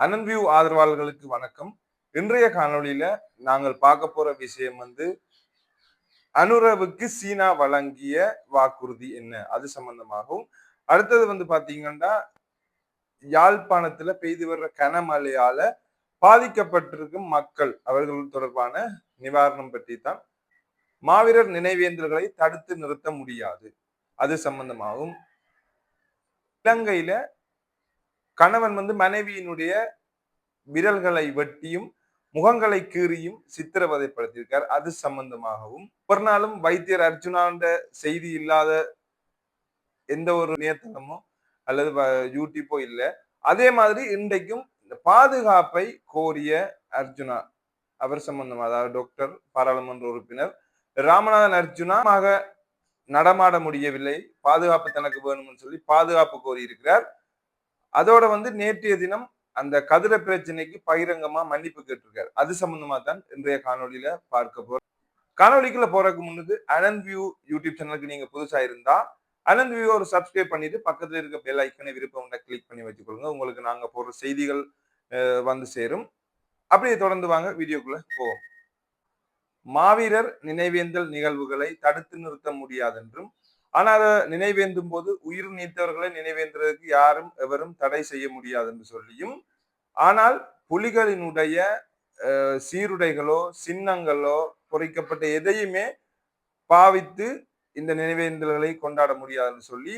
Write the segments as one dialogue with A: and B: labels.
A: அனன்வியூ ஆதரவாளர்களுக்கு வணக்கம். இன்றைய காணொளியில நாங்கள் பார்க்க போற விஷயம் வந்து அனுரவுக்கு சீனா வழங்கிய வாக்குறுதி என்ன? அது சம்பந்தமாகவும் அடுத்தது வந்து பாத்தீங்கன்னா யாழ்ப்பாணத்துல பெய்து வர்ற கனமழையால பாதிக்கப்பட்டிருக்கும் மக்கள் அவர்கள் தொடர்பான நிவாரணம் பற்றி தான் மாவீரர் நினைவேந்தல்களை தடுத்து நிறுத்த முடியாது. அது சம்பந்தமாகவும் இலங்கையில கணவன் வந்து மனைவியினுடைய விரல்களை வெட்டியும் முகங்களை கீறியும் சித்திரவதைப்படுத்தியிருக்கார். அது சம்பந்தமாகவும் ஒரு நாளும் வைத்தியர் அர்ஜுனாண்ட செய்தி இல்லாத எந்த ஒரு இணையதளமோ அல்லது யூடியூப்போ இல்லை. அதே மாதிரி இன்றைக்கும் இந்த பாதுகாப்பை கோரிய அர்ஜுனா அவர் சம்பந்தமாக அதாவது டாக்டர் பாராளுமன்ற உறுப்பினர் ராமநாதன் அர்ஜுனாமாக நடமாட முடியவில்லை. பாதுகாப்பு தனக்கு வேணும்னு சொல்லி பாதுகாப்பு கோரியிருக்கிறார். அதோட வந்து நேற்றைய தினம் அந்த கதிர பிரச்சனைக்கு பகிரங்கமா மன்னிப்பு கேட்டிருக்காரு. அது சம்பந்தமா தான் இன்றைய காணொலியில பார்க்க போறோம். காணொலிக்குள்ள போறதுக்கு முன்னது அனந்த் வியூ யூடியூப் சேனலுக்கு நீங்க புதுசா இருந்தா அனந்த் வியூ ஒரு சப்ஸ்கிரைப் பண்ணிட்டு பக்கத்துல இருக்க பெல் ஐக்கனை விருப்பம் கிளிக் பண்ணி வச்சுக்கொள்ளுங்க. உங்களுக்கு நாங்க போடுற செய்திகள் வந்து சேரும். அப்படியே தொடர்ந்து வாங்க வீடியோக்குள்ள போவோம். மாவீரர் நினைவேந்தல் நிகழ்வுகளை தடுத்து நிறுத்த முடியாதென்றும் ஆனால் அதை நினைவேந்தும் போது உயிர் நீத்தவர்களை நினைவேந்துறதுக்கு யாரும் எவரும் தடை செய்ய முடியாது என்று சொல்லியும் ஆனால் புலிகளினுடைய சீருடைகளோ சின்னங்களோ பொறிக்கப்பட்ட எதையுமே பாவித்து இந்த நினைவேந்தல்களை கொண்டாட முடியாதுன்னு சொல்லி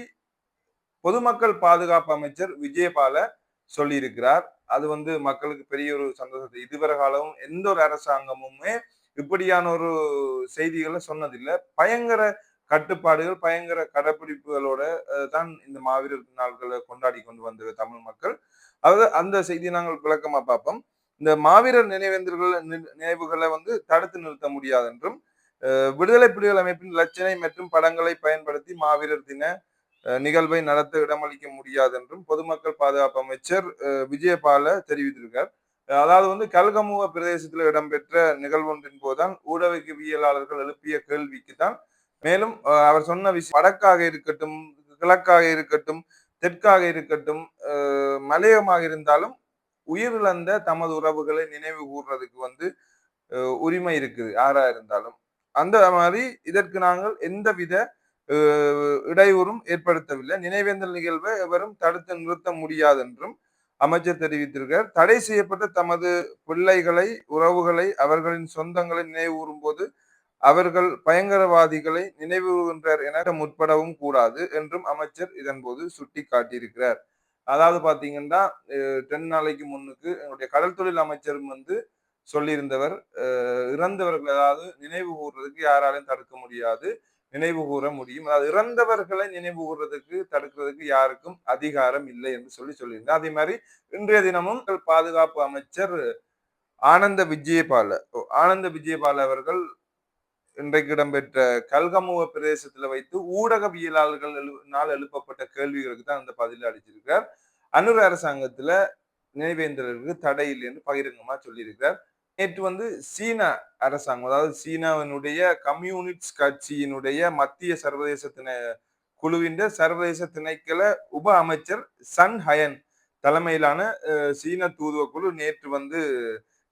A: பொதுமக்கள் பாதுகாப்பு அமைச்சர் விஜயபால சொல்லியிருக்கிறார். அது வந்து மக்களுக்கு பெரிய ஒரு சந்தோஷத்தை. இதுவரை காலமும் எந்த ஒரு அரசாங்கமுமே இப்படியான ஒரு செய்திகளை சொன்னதில்லை. பயங்கர கட்டுப்பாடுகள் பயங்கர கடைப்பிடிப்புகளோட தான் இந்த மாவீரர் நாள்களை கொண்டாடி கொண்டு வந்தது தமிழ் மக்கள். அதாவது அந்த செய்தியை நாங்கள் விளக்கமா பார்ப்போம். இந்த மாவீரர் நினைவேந்தர்கள் நினைவுகளை வந்து தடுத்து நிறுத்த முடியாது என்றும் விடுதலை புலிகள் அமைப்பின் லட்சணை மற்றும் படங்களை பயன்படுத்தி மாவீரர் தின நிகழ்வை நடத்த இடமளிக்க முடியாது என்றும் பொதுமக்கள் பாதுகாப்பு அமைச்சர் விஜயபால தெரிவித்திருக்கார். அதாவது வந்து கல்கமுவ பிரதேசத்தில் இடம்பெற்ற நிகழ்வொன்றின் போதுதான் ஊடகவியலாளர்கள் எழுப்பிய கேள்விக்கு தான் மேலும் அவர் சொன்ன விஷயம் வடக்காக இருக்கட்டும் கிழக்காக இருக்கட்டும் தெற்காக இருக்கட்டும் மலையமாக இருந்தாலும் உயிரிழந்த தமது உறவுகளை நினைவு கூறுறதுக்கு வந்து உரிமை இருக்குது யாரா இருந்தாலும். அந்த மாதிரி இதற்கு நாங்கள் எந்தவித இடையூறும் ஏற்படுத்தவில்லை. நினைவேந்தல் நிகழ்வை எவரும் தடுத்து நிறுத்த முடியாது என்றும் அமைச்சர் தெரிவித்திருக்கிறார். தடை செய்யப்பட்ட தமது பிள்ளைகளை உறவுகளை அவர்களின் சொந்தங்களை நினைவு போது அவர்கள் பயங்கரவாதிகளை நினைவுகின்றார் என முற்படவும் கூடாது என்றும் அமைச்சர் இதன் போது சுட்டி காட்டியிருக்கிறார் அதாவது பாத்தீங்கன்னா டென் நாளைக்கு முன்னுக்கு என்னுடைய கடல் தொழில் அமைச்சரும் வந்து சொல்லியிருந்தவர் இறந்தவர்கள் அதாவது நினைவு கூறுறதுக்கு யாராலையும் தடுக்க முடியாது நினைவு கூற முடியும். அதாவது இறந்தவர்களை நினைவு கூறுறதுக்கு தடுக்கிறதுக்கு யாருக்கும் அதிகாரம் இல்லை என்று சொல்லி சொல்லியிருந்தார். அதே மாதிரி இன்றைய தினமும் பாதுகாப்பு அமைச்சர் ஆனந்த விஜயபால ஆனந்த விஜயபால அவர்கள் இன்றைக்கு இடம்பெற்ற கல்கமுவ பிரதேசத்துல வைத்து ஊடகவியலாளர்களால் எழுப்பப்பட்ட கேள்விகளுக்கு தான் அந்த பதில் அளிச்சிருக்கிறார். அனுர் அரசாங்கத்துல நினைவேந்தலருக்கு தடை இல்லை என்று பகிரங்கமா சொல்லியிருக்கிறார். நேற்று வந்து சீன அரசாங்கம் அதாவது சீனாவினுடைய கம்யூனிஸ்ட் கட்சியினுடைய மத்திய சர்வதேச திணை குழுவின் சர்வதேச திணைக்கள உப அமைச்சர் சன் ஹயன் தலைமையிலான சீன தூதுவ குழு நேற்று வந்து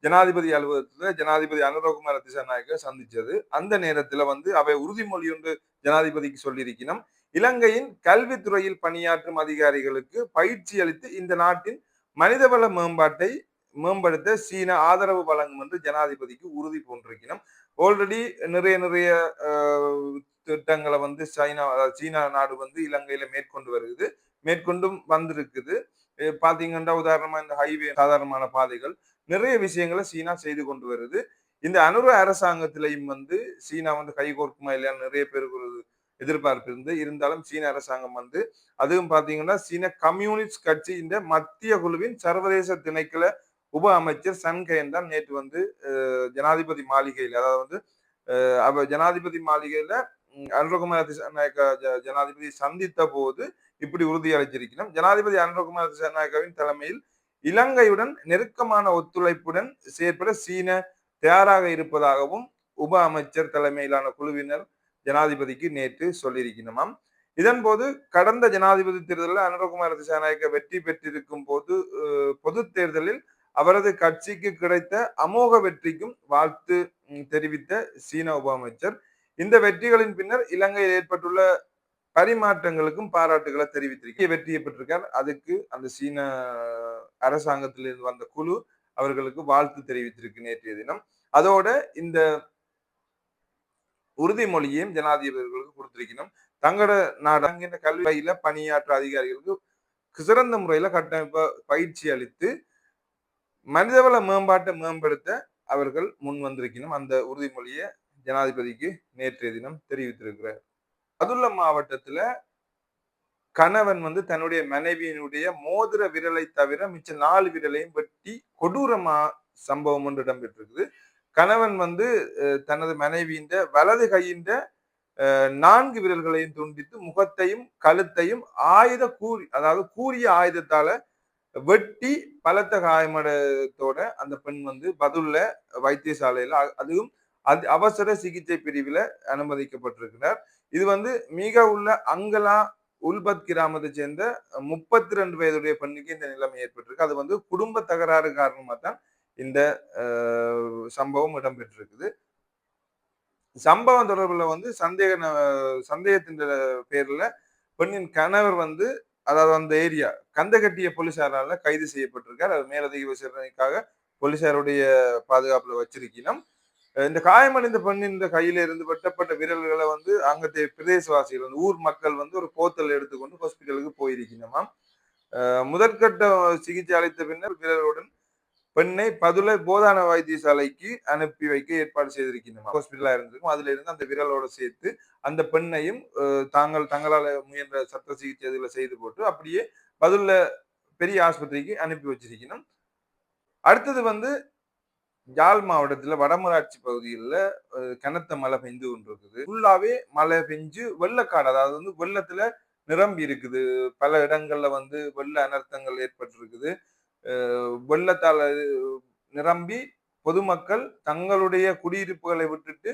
A: ஜனாதிபதி அலுவலகத்துல ஜனாதிபதி அனுரகுமார திசாநாயக்க சந்திச்சது. அந்த நேரத்தில் வந்து அவை உறுதிமொழி ஒன்று ஜனாதிபதிக்கு சொல்லியிருக்கணும். இலங்கையின் கல்வித்துறையில் பணியாற்றும் அதிகாரிகளுக்கு பயிற்சி அளித்து இந்த நாட்டின் மனிதவள மேம்பாட்டை மேம்படுத்த சீனா ஆதரவு வழங்கும் என்று ஜனாதிபதிக்கு உறுதி போன்றிருக்கணும் ஆல்ரெடி நிறைய நிறைய திட்டங்களை வந்து சைனா சீனா நாடு வந்து இலங்கையில மேற்கொண்டு வருகிறது மேற்கொண்டும் வந்திருக்குது. பாத்தீங்கன்னா உதாரணமா இந்த ஹைவே சாதாரணமான பாதைகள் நிறைய விஷயங்களை சீனா செய்து கொண்டு வருது. இந்த அனுர அரசாங்கத்திலையும் வந்து சீனா வந்து கைகோர்க்குமா இல்லையா நிறைய பேருக்கு ஒரு எதிர்பார்ப்பு இருந்து இருந்தாலும் சீன அரசாங்கம் வந்து அதுவும் பாத்தீங்கன்னா சீன கம்யூனிஸ்ட் கட்சி இந்த மத்திய குழுவின் சர்வதேச திணைக்கள உப அமைச்சர் சன்கையன் தான் நேற்று வந்து ஜனாதிபதி மாளிகையில் அதாவது வந்து அவ ஜனாதிபதி மாளிகையில அனுரகுமார் திசாநாயக்க ஜனாதிபதி சந்தித்த போது இப்படி உறுதியளிச்சிருக்கிறோம் ஜனாதிபதி அனுரகுமார் திசாநாயக்காவின் தலைமையில் இலங்கையுடன் நெருக்கமான ஒத்துழைப்புடன் செயற்பட சீன தயாராக இருப்பதாகவும் உப அமைச்சர் தலைமையிலான குழுவினர் ஜனாதிபதிக்கு நேற்று சொல்லியிருக்கணுமாம் இதன் போது கடந்த ஜனாதிபதி தேர்தலில் அனுரகுமார் திசாநாயக்க வெற்றி பெற்றிருக்கும் போது பொது தேர்தலில் அவரது கட்சிக்கு கிடைத்த அமோக வெற்றிக்கும் வாழ்த்து தெரிவித்த சீன உப அமைச்சர். இந்த வெற்றிகளின் பின்னர் இலங்கையில் ஏற்பட்டுள்ள பரிமாற்றங்களுக்கும் பாராட்டுகளை தெரிவித்திருக்க வெற்றியை பெற்றிருக்கார். அதுக்கு அந்த சீன அரசாங்கத்திலிருந்து வந்த குழு அவர்களுக்கு வாழ்த்து தெரிவித்திருக்கு நேற்றைய தினம். அதோட இந்த உறுதிமொழியையும் ஜனாதிபதிகளுக்கு கொடுத்திருக்கணும். தங்களோட நாடு கல்வியில பணியாற்ற அதிகாரிகளுக்கு சிறந்த முறையில கட்டமைப்ப பயிற்சி அளித்து மனிதவள மேம்பாட்டை மேம்படுத்த அவர்கள் முன் வந்திருக்கணும். அந்த உறுதிமொழியை ஜனாதிபதிக்கு நேற்றைய தினம் தெரிவித்திருக்கிறார். அதுள்ள மாவட்டத்துல கணவன் வந்து தன்னுடைய மனைவியினுடைய மோதிர விரலை தவிர மிச்ச நாலு விரலையும் வெட்டி கொடூரமா சம்பவம் ஒன்று இடம்பெற்றிருக்குது. கணவன் வந்து தனது மனைவியின் வலது கையின் நான்கு விரல்களையும் துண்டித்து முகத்தையும் கழுத்தையும் ஆயுத கூறி அதாவது கூறிய ஆயுதத்தால வெட்டி பலத்த காயமடத்தோட அந்த பெண் வந்து பதுல்ல வைத்தியசாலையில அதுவும் அது அவசர சிகிச்சை பிரிவில் அனுமதிக்கப்பட்டிருக்கிறார். இது வந்து மிக உள்ள அங்கலா உல்பத் கிராமத்தை சேர்ந்த முப்பத்தி ரெண்டு வயதுடைய பெண்ணுக்கு இந்த நிலைமை ஏற்பட்டிருக்கு. அது வந்து குடும்ப தகராறு காரணமாக தான் இந்த சம்பவம் இடம்பெற்றிருக்குது. சம்பவம் தொடர்பில் வந்து சந்தேக சந்தேகத்தின் பேர்ல பெண்ணின் கணவர் வந்து அதாவது அந்த ஏரியா கந்தகட்டிய போலீசாரால கைது செய்யப்பட்டிருக்கார். அது மேலதிக விசாரணைக்காக போலீசாருடைய பாதுகாப்புல வச்சிருக்கணும் இந்த காயமடைந்த பெண்ணின் கையில இருந்து வெட்டப்பட்ட விரல்களை வந்து அங்கத்தைய பிரதேசவாசிகள் வந்து ஊர் மக்கள் வந்து ஒரு போத்தல் எடுத்துக்கொண்டு ஹாஸ்பிட்டலுக்கு போயிருக்கணுமாம் முதற்கட்ட சிகிச்சை அளித்த பின்னர் விரலுடன் பெண்ணை பதுளை போதான வைத்தியசாலைக்கு அனுப்பி வைக்க ஏற்பாடு செய்திருக்கணும் ஹாஸ்பிட்டலா இருந்திருக்கும். அதுல இருந்து அந்த விரலோட சேர்த்து அந்த பெண்ணையும் தாங்கள் தங்களால் முயன்ற சட்ட சிகிச்சை இதுல செய்து போட்டு அப்படியே பதுள பெரிய ஆஸ்பத்திரிக்கு அனுப்பி வச்சிருக்கணும் அடுத்தது வந்து யாழ் மாவட்டத்தில் வடமராட்சி பகுதிகளில் கனத்த மழை பெஞ்சு கொண்டிருக்குது ஃபுல்லாகவே மழை பெஞ்சு வெள்ளக்காடு அதாவது வந்து வெள்ளத்தில் நிரம்பி இருக்குது. பல இடங்கள்ல வந்து வெள்ள அனர்த்தங்கள் ஏற்பட்டிருக்குது. வெள்ளத்தால் நிரம்பி பொதுமக்கள் தங்களுடைய குடியிருப்புகளை விட்டுட்டு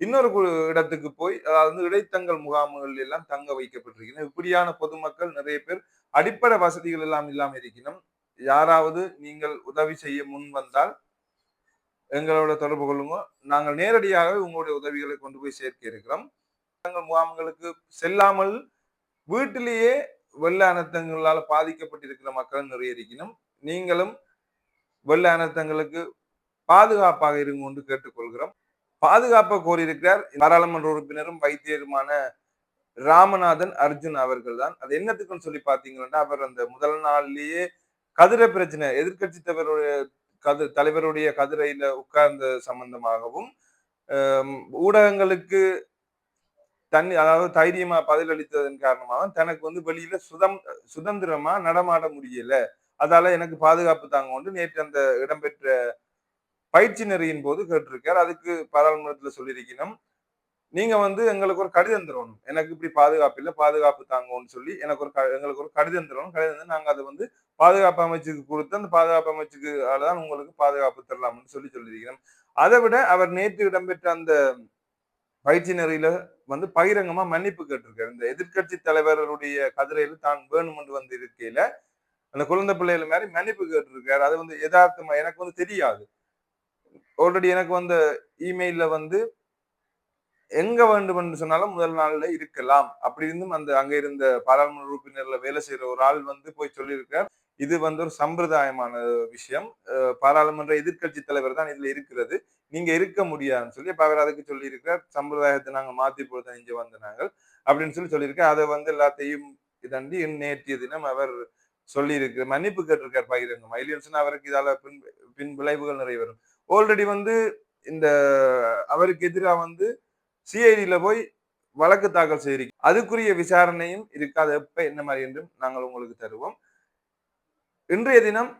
A: இன்னொரு இடத்துக்கு போய் அதாவது இடைத்தங்கள் முகாம்கள் எல்லாம் தங்க வைக்கப்பட்டிருக்கணும் இப்படியான பொதுமக்கள் நிறைய பேர் அடிப்படை வசதிகள் எல்லாம் இல்லாமல் இருக்கணும். யாராவது நீங்கள் உதவி செய்ய முன் வந்தால் எங்களோட தொடர்பு கொள்ளுங்க. நாங்கள் நேரடியாக உங்களுடைய உதவிகளை கொண்டு போய் சேர்க்க இருக்கிறோம். முகாம்களுக்கு செல்லாமல் வீட்டிலேயே வெள்ள அனர்த்தங்களால் பாதிக்கப்பட்டிருக்கிற மக்கள் நிறைய இருக்கணும் நீங்களும் வெள்ள அனர்த்தங்களுக்கு பாதுகாப்பாக இருங்க என்று கேட்டுக்கொள்கிறோம். பாதுகாப்பை கோரியிருக்கிறார் பாராளுமன்ற உறுப்பினரும் வைத்தியருமான ராமநாதன் அர்ஜுன் அவர்கள் தான் அது என்னத்துக்குன்னு சொல்லி பார்த்தீங்கன்னா அவர் அந்த முதல் நாள்லயே கதிர பிரச்சனை எதிர்கட்சி தலைவருடைய கது தலைவருடைய கதிரையில உட்கார்ந்த சம்பந்தமாகவும் ஊடகங்களுக்கு தண்ணி அதாவது தைரியமா பதிலளித்ததன் காரணமாக தனக்கு வந்து வெளியில சுதம் சுதந்திரமா நடமாட முடியல. அதால எனக்கு பாதுகாப்பு தாங்க ஒன்று நேற்று அந்த இடம்பெற்ற பயிற்சி நெறியின் போது கேட்டிருக்கார். அதுக்கு பாராளுமன்றத்துல சொல்லியிருக்கணும். நீங்க வந்து எங்களுக்கு ஒரு கடிதம் தரணும். எனக்கு இப்படி பாதுகாப்பு இல்லை பாதுகாப்பு தாங்கன்னு சொல்லி எனக்கு ஒரு எங்களுக்கு ஒரு கடிதம் தரணும். கடிதம் நாங்க அதை வந்து பாதுகாப்பு அமைச்சுக்கு கொடுத்து அந்த பாதுகாப்பு அமைச்சுக்கு தான் உங்களுக்கு பாதுகாப்பு தரலாம்னு சொல்லி சொல்லியிருக்கிறோம். அதை விட அவர் நேற்று இடம்பெற்ற அந்த பயிற்சி நெறியில வந்து பகிரங்கமா மன்னிப்பு கேட்டிருக்காரு. இந்த எதிர்கட்சி தலைவர்களுடைய கதிரையில் தான் வேணுமென்று வந்து இருக்கையில அந்த குழந்தை பிள்ளைகள் மாதிரி மன்னிப்பு கேட்டிருக்காரு. அது வந்து யதார்த்தமா எனக்கு வந்து தெரியாது. ஆல்ரெடி எனக்கு வந்த இமெயில்ல வந்து எங்க வேண்டும் என்று சொன்னாலும் முதல் நாள்ல இருக்கலாம். அப்படி இருந்தும் அந்த அங்க இருந்த பாராளுமன்ற உறுப்பினர்ல வேலை செய்யற ஒரு ஆள் வந்து போய் சொல்லியிருக்கார். இது வந்து ஒரு சம்பிரதாயமான விஷயம். பாராளுமன்ற எதிர்கட்சி தலைவர் தான் இதுல இருக்கிறது. நீங்க இருக்க முடியாதுன்னு சொல்லி அப்ப அவர் அதுக்கு சொல்லியிருக்கார். சம்பிரதாயத்தை நாங்க மாத்தி போட்டு இங்க வந்த நாங்கள் அப்படின்னு சொல்லி சொல்லியிருக்கேன் அதை வந்து எல்லாத்தையும் இதண்டி நேற்றைய தினம் அவர் சொல்லியிருக்கு. மன்னிப்பு கேட்டிருக்கார் பகிரங்கம் மயிலியன்சன் அவருக்கு இதால பின் பின் விளைவுகள் நிறைய வரும். ஆல்ரெடி வந்து இந்த அவருக்கு எதிராக வந்து சிஐடியில் போய் வழக்கு தாக்கல் செய்கிறீங்க அதுக்குரிய விசாரணையும் இருக்காது. எப்ப என்ன மாதிரி என்றும் நாங்கள் உங்களுக்கு தருவோம். இன்றைய தினம்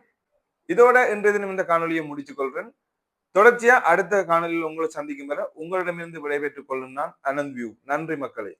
A: இதோட இன்றைய தினம் இந்த காணொலியை முடித்துக் கொள்கிறேன். தொடர்ச்சியா அடுத்த காணொலியில் உங்களை சந்திக்கும் வர உங்களிடமிருந்து விடைபெற்றுக் கொள்ளும் நான் அனந்த் வியூ நன்றி மக்களே.